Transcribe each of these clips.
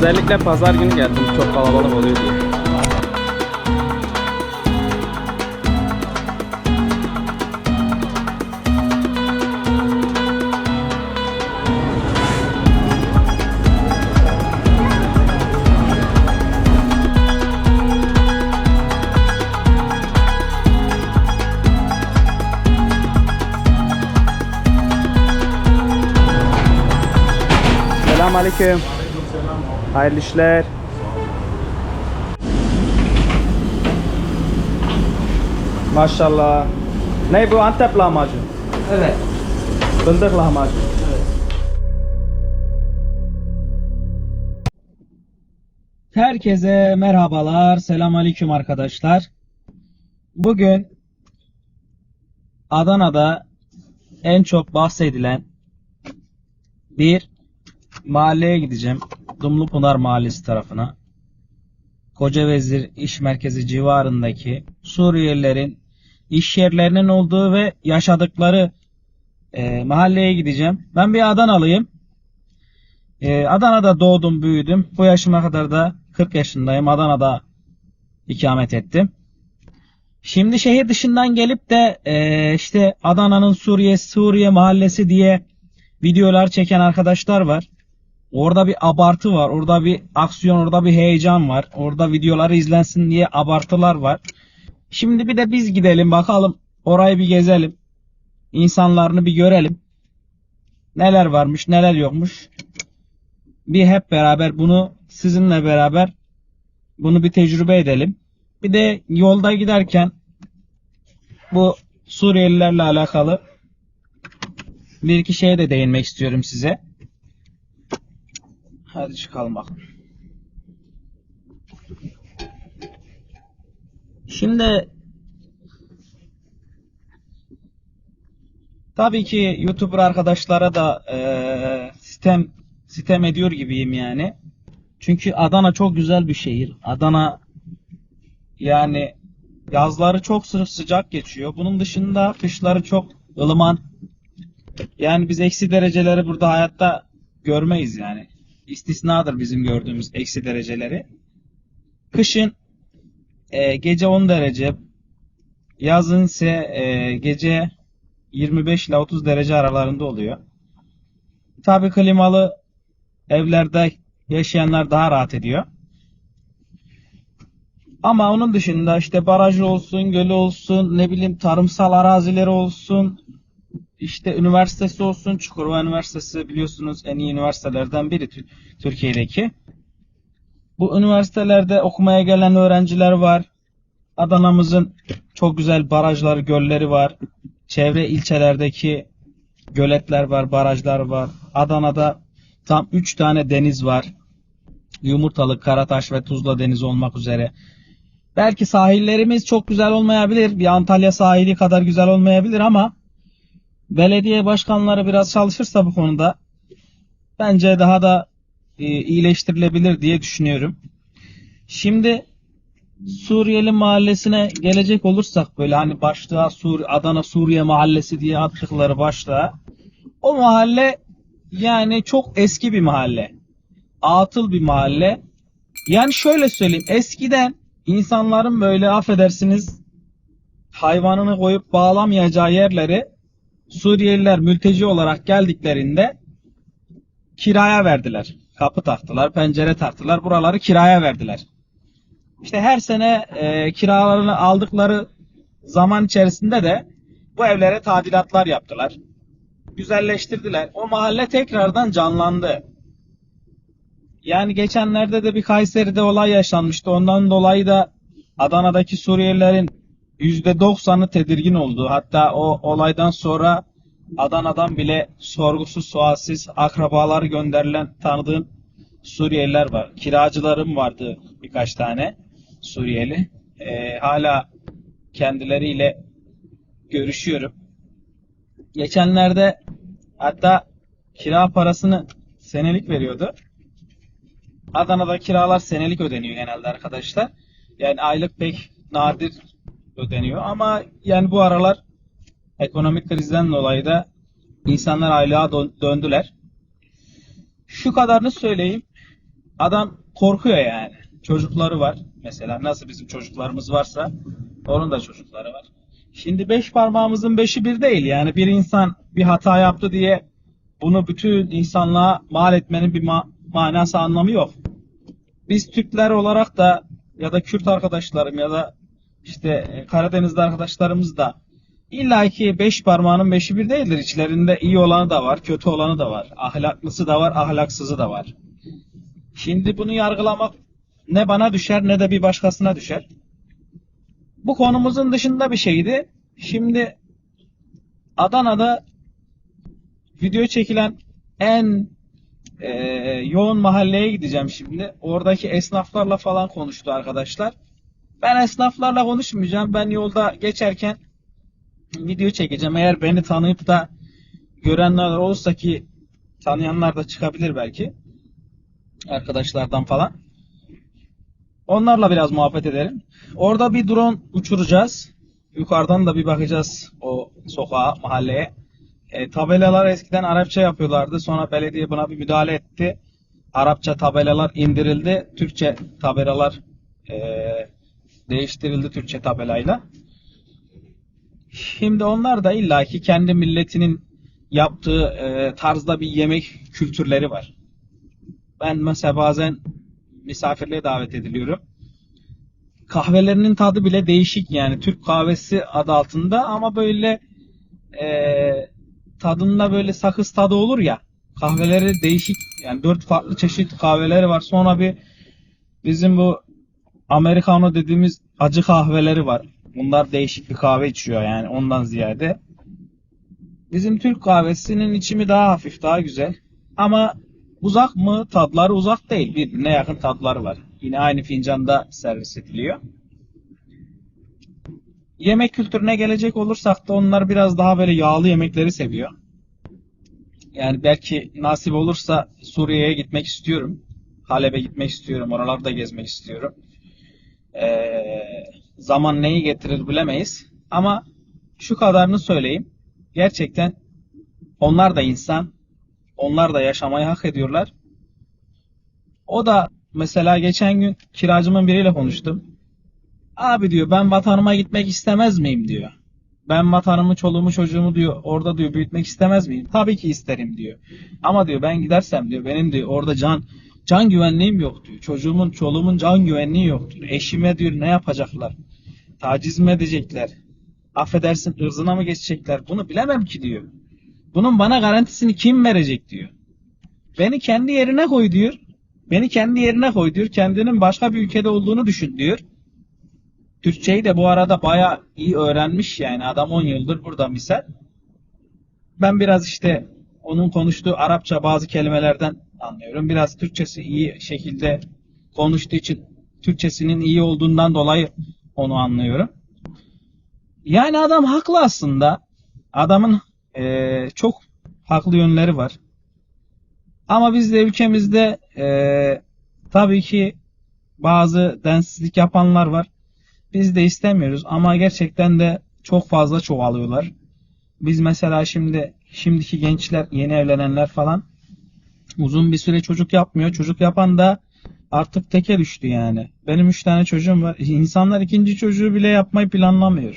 Özellikle pazar günü geldim çok kalabalık oluyor diye. Selamünaleyküm. Hayırlı işler. Maşallah. Ne bu Antep lahmacun? Evet. Fındık lahmacun. Herkese merhabalar. Selamünaleyküm arkadaşlar. Bugün Adana'da en çok bahsedilen bir mahalleye gideceğim. Dumlupınar Mahallesi tarafına. Koca Vezir İş Merkezi civarındaki Suriyelilerin iş yerlerinin olduğu ve yaşadıkları e, mahalleye gideceğim. Ben bir Adanalıyım. Ee, Adana'da doğdum, büyüdüm. Bu yaşıma kadar da 40 yaşındayım. Adana'da ikamet ettim. Şimdi şehir dışından gelip de e, işte Adana'nın Suriye Suriye mahallesi diye videolar çeken arkadaşlar var. Orada bir abartı var. Orada bir aksiyon, orada bir heyecan var. Orada videoları izlensin diye abartılar var. Şimdi bir de biz gidelim bakalım. Orayı bir gezelim. İnsanlarını bir görelim. Neler varmış, neler yokmuş bir hep beraber bunu sizinle beraber bunu bir tecrübe edelim. Bir de yolda giderken bu Suriyelilerle alakalı bir iki şeye de değinmek istiyorum size. Hadi çıkalım bakalım. Şimdi tabii ki YouTuber arkadaşlara da eee sistem sitem ediyor gibiyim yani. Çünkü Adana çok güzel bir şehir. Adana yani yazları çok sı- sıcak geçiyor. Bunun dışında kışları çok ılıman. Yani biz eksi dereceleri burada hayatta görmeyiz yani. İstisnadır bizim gördüğümüz eksi dereceleri. Kışın e, gece 10 derece, yazın ise e, gece 25 ile 30 derece aralarında oluyor. Tabii klimalı evlerde yaşayanlar daha rahat ediyor. Ama onun dışında işte barajı olsun, gölü olsun, ne bileyim tarımsal arazileri olsun, işte üniversitesi olsun, Çukurova Üniversitesi biliyorsunuz en iyi üniversitelerden biri Tü- Türkiye'deki. Bu üniversitelerde okumaya gelen öğrenciler var. Adana'mızın çok güzel barajları, gölleri var. Çevre ilçelerdeki göletler var, barajlar var. Adana'da tam 3 tane deniz var. Yumurtalık, Karataş ve Tuzla Denizi olmak üzere. Belki sahillerimiz çok güzel olmayabilir. Bir Antalya sahili kadar güzel olmayabilir ama belediye başkanları biraz çalışırsa bu konuda bence daha da e, iyileştirilebilir diye düşünüyorum. Şimdi Suriyeli mahallesine gelecek olursak böyle hani başlığa Sur Adana Suriye mahallesi diye attıkları başlığa o mahalle yani çok eski bir mahalle. Atıl bir mahalle. Yani şöyle söyleyeyim. Eskiden insanların böyle affedersiniz hayvanını koyup bağlamayacağı yerleri Suriyeliler mülteci olarak geldiklerinde kiraya verdiler. Kapı taktılar, pencere taktılar. Buraları kiraya verdiler. İşte her sene e, kiralarını aldıkları zaman içerisinde de bu evlere tadilatlar yaptılar. Güzelleştirdiler. O mahalle tekrardan canlandı. Yani geçenlerde de bir Kayseri'de olay yaşanmıştı. Ondan dolayı da Adana'daki Suriyelilerin %90'ı tedirgin oldu. Hatta o olaydan sonra Adana'dan bile sorgusuz sualsiz akrabaları gönderilen tanıdığım Suriyeliler var. Kiracılarım vardı birkaç tane Suriyeli. Ee, hala kendileriyle görüşüyorum. Geçenlerde hatta kira parasını senelik veriyordu. Adana'da kiralar senelik ödeniyor genelde arkadaşlar. Yani aylık pek nadir ödeniyor ama yani bu aralar ekonomik krizden dolayı da insanlar aylığa dön- döndüler. Şu kadarını söyleyeyim. Adam korkuyor yani. Çocukları var. Mesela nasıl bizim çocuklarımız varsa onun da çocukları var. Şimdi beş parmağımızın beşi bir değil. Yani bir insan bir hata yaptı diye bunu bütün insanlığa mal etmenin bir ma- manası anlamı yok. Biz Türkler olarak da ya da Kürt arkadaşlarım ya da işte e, Karadeniz'de arkadaşlarımız da illa ki beş parmağının beşi bir değildir. İçlerinde iyi olanı da var, kötü olanı da var. Ahlaklısı da var, ahlaksızı da var. Şimdi bunu yargılamak ne bana düşer ne de bir başkasına düşer. Bu konumuzun dışında bir şeydi. Şimdi Adana'da video çekilen en e, yoğun mahalleye gideceğim şimdi. Oradaki esnaflarla falan konuştu arkadaşlar. Ben esnaflarla konuşmayacağım. Ben yolda geçerken video çekeceğim. Eğer beni tanıyıp da görenler olursa ki tanıyanlar da çıkabilir belki. Arkadaşlardan falan. Onlarla biraz muhabbet edelim. Orada bir drone uçuracağız. Yukarıdan da bir bakacağız o sokağa, mahalleye. E, tabelalar eskiden Arapça yapıyorlardı. Sonra belediye buna bir müdahale etti. Arapça tabelalar indirildi. Türkçe tabelalar e, değiştirildi Türkçe tabelayla. Şimdi onlar da illaki kendi milletinin yaptığı e, tarzda bir yemek kültürleri var. Ben mesela bazen misafirliğe davet ediliyorum. Kahvelerinin tadı bile değişik yani Türk kahvesi adı altında ama böyle e, tadında böyle sakız tadı olur ya kahveleri değişik yani dört farklı çeşit kahveleri var. Sonra bir bizim bu Americano dediğimiz acı kahveleri var. Bunlar değişik bir kahve içiyor yani ondan ziyade. Bizim Türk kahvesinin içimi daha hafif, daha güzel. Ama uzak mı? Tadları uzak değil. Birbirine yakın tadları var. Yine aynı fincanda servis ediliyor. Yemek kültürüne gelecek olursak da onlar biraz daha böyle yağlı yemekleri seviyor. Yani belki nasip olursa Suriye'ye gitmek istiyorum. Halep'e gitmek istiyorum. Oralarda gezmek istiyorum. Ee, zaman neyi getirir bilemeyiz. Ama şu kadarını söyleyeyim. Gerçekten onlar da insan. Onlar da yaşamayı hak ediyorlar. O da mesela geçen gün kiracımın biriyle konuştum. Abi diyor ben vatanıma gitmek istemez miyim diyor. Ben vatanımı, çoluğumu, çocuğumu diyor orada diyor büyütmek istemez miyim? Tabii ki isterim diyor. Ama diyor ben gidersem diyor benim diyor orada can can güvenliğim yok diyor. Çocuğumun, çoluğumun can güvenliği yok diyor. Eşime diyor ne yapacaklar? Taciz mi edecekler? Affedersin ırzına mı geçecekler? Bunu bilemem ki diyor. Bunun bana garantisini kim verecek diyor. Beni kendi yerine koy diyor. Beni kendi yerine koy diyor. Kendinin başka bir ülkede olduğunu düşün diyor. Türkçeyi de bu arada baya iyi öğrenmiş yani adam 10 yıldır burada misal. Ben biraz işte onun konuştuğu Arapça bazı kelimelerden anlıyorum. Biraz Türkçesi iyi şekilde konuştuğu için Türkçesinin iyi olduğundan dolayı onu anlıyorum. Yani adam haklı aslında. Adamın eee, çok haklı yönleri var. Ama biz de ülkemizde eee, tabii ki bazı densizlik yapanlar var. Biz de istemiyoruz ama gerçekten de çok fazla çoğalıyorlar. Biz mesela şimdi şimdiki gençler, yeni evlenenler falan uzun bir süre çocuk yapmıyor. Çocuk yapan da artık teke düştü yani. Benim üç tane çocuğum var. İnsanlar ikinci çocuğu bile yapmayı planlamıyor.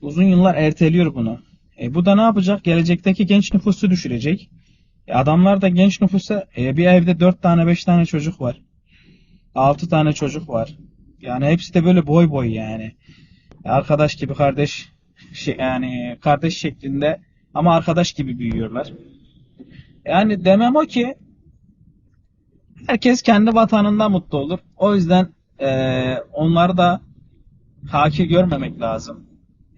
Uzun yıllar erteliyor bunu. E bu da ne yapacak? Gelecekteki genç nüfusu düşürecek. E adamlar da genç nüfusa e bir evde dört tane beş tane çocuk var. Altı tane çocuk var. Yani hepsi de böyle boy boy yani. Arkadaş gibi kardeş şey, yani kardeş şeklinde ama arkadaş gibi büyüyorlar. Yani demem o ki herkes kendi vatanında mutlu olur. O yüzden eee onları da hakir görmemek lazım.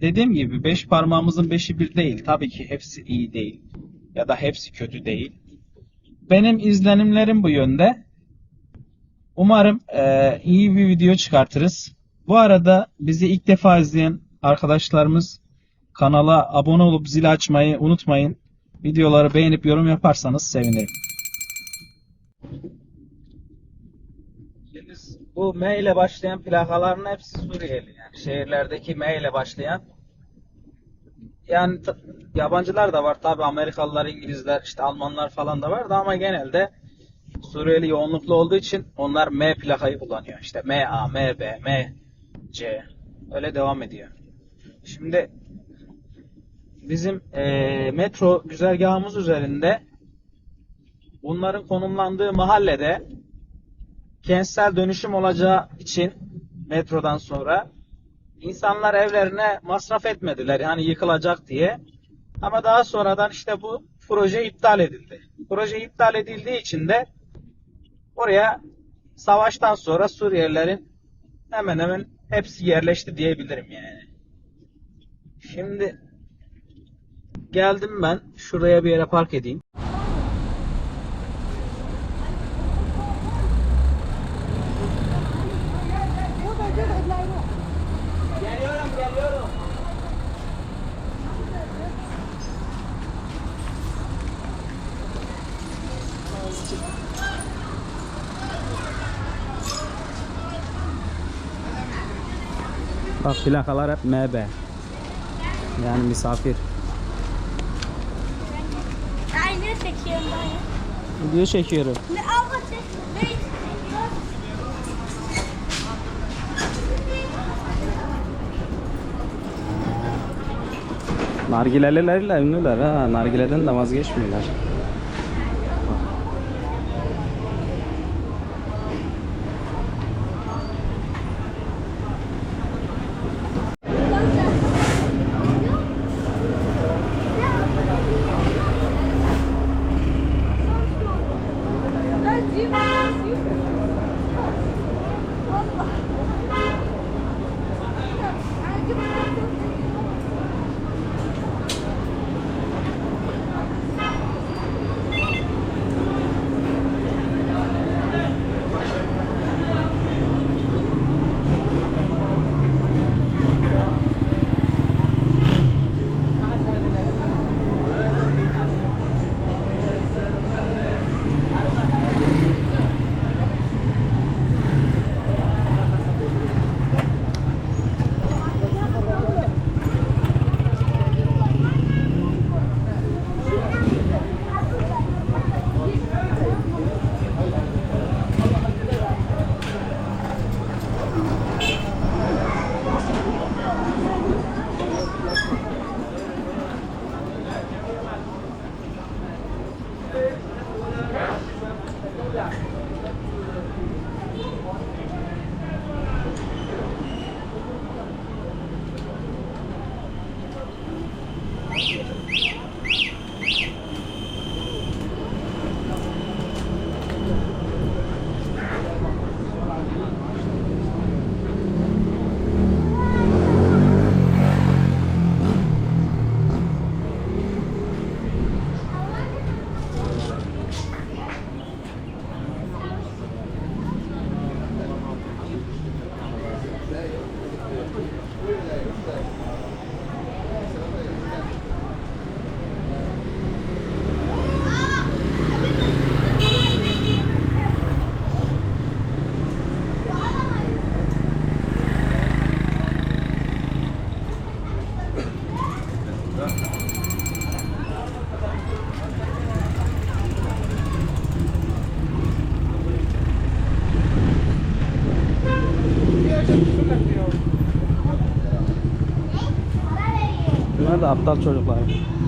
Dediğim gibi beş parmağımızın beşi bir değil. Tabii ki hepsi iyi değil. Ya da hepsi kötü değil. Benim izlenimlerim bu yönde. Umarım eee, iyi bir video çıkartırız. Bu arada bizi ilk defa izleyen arkadaşlarımız kanala abone olup zil açmayı unutmayın. Videoları beğenip yorum yaparsanız sevinirim. Bu M ile başlayan plakaların hepsi Suriyeli. Yani şehirlerdeki M ile başlayan. Yani yabancılar da var tabi Amerikalılar, İngilizler, işte Almanlar falan da var da ama genelde Suriyeli yoğunluklu olduğu için onlar M plakayı kullanıyor. İşte MA, MB, MC öyle devam ediyor. Şimdi bizim eee, metro güzergahımız üzerinde bunların konumlandığı mahallede kentsel dönüşüm olacağı için metrodan sonra insanlar evlerine masraf etmediler yani yıkılacak diye. Ama daha sonradan işte bu proje iptal edildi. Proje iptal edildiği için de oraya savaştan sonra Suriyelilerin hemen hemen hepsi yerleşti diyebilirim yani. Şimdi geldim ben şuraya bir yere park edeyim. Geliyorum geliyorum. Bak plakalar hep MB. Yani misafir. Ay ne çekiyorum ben ya? Video çekiyorum. Ne abla çek. Nargilelileriyle ünlüler ha. Nargileden de vazgeçmiyorlar. Bunlar da aptal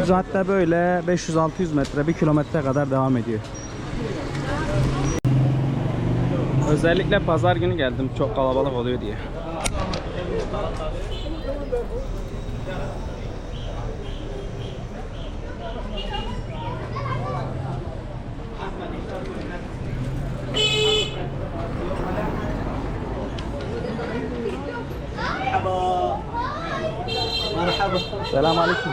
Bu cadde böyle 500-600 metre, 1 kilometre kadar devam ediyor. Özellikle pazar günü geldim çok kalabalık oluyor diye. Selam aleyküm.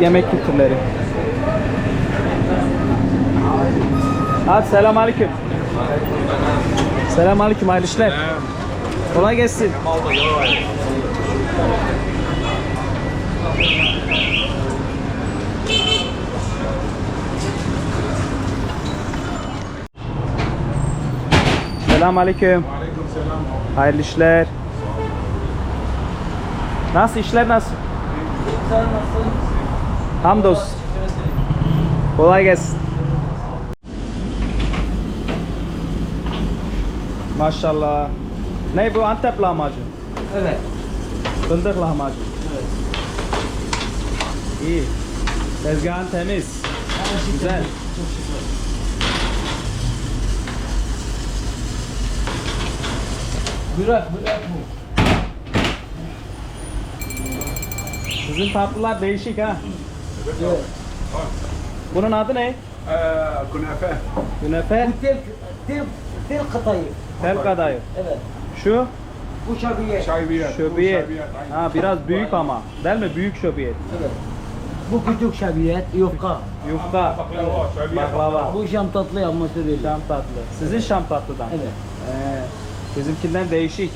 Yemek kültürleri. Hadi selam aleyküm. Selam aleyküm hayırlı işler. Kolay gelsin. Selam aleyküm. Hayırlı işler. Nasıl işler nasıl? Hamdolsun. Kolay gelsin. Maşallah. Ne bu Antep lahmacun? Evet. Fındık lahmacun. İyi. Tezgahın temiz. Güzel. Bırak bırak bu. Sizin tatlılar değişik ha. Bunun adı ne? Ee, künefe. Künefe? Bu tel, tel, tel kadayıf. Tel kadayıf. Evet. Şu? Bu şöbiyet. Şöbiyet. Şöbiyet. Ha biraz büyük ama. Değil mi? Büyük şöbiyet. Evet. Bu küçük şöbiyet, yufka. Yufka. Evet. Baklava. Bu Şam tatlı yapması değil. Şam tatlı. Sizin. Şam tatlıdan. Evet. Ee, Bizimkinden değişik.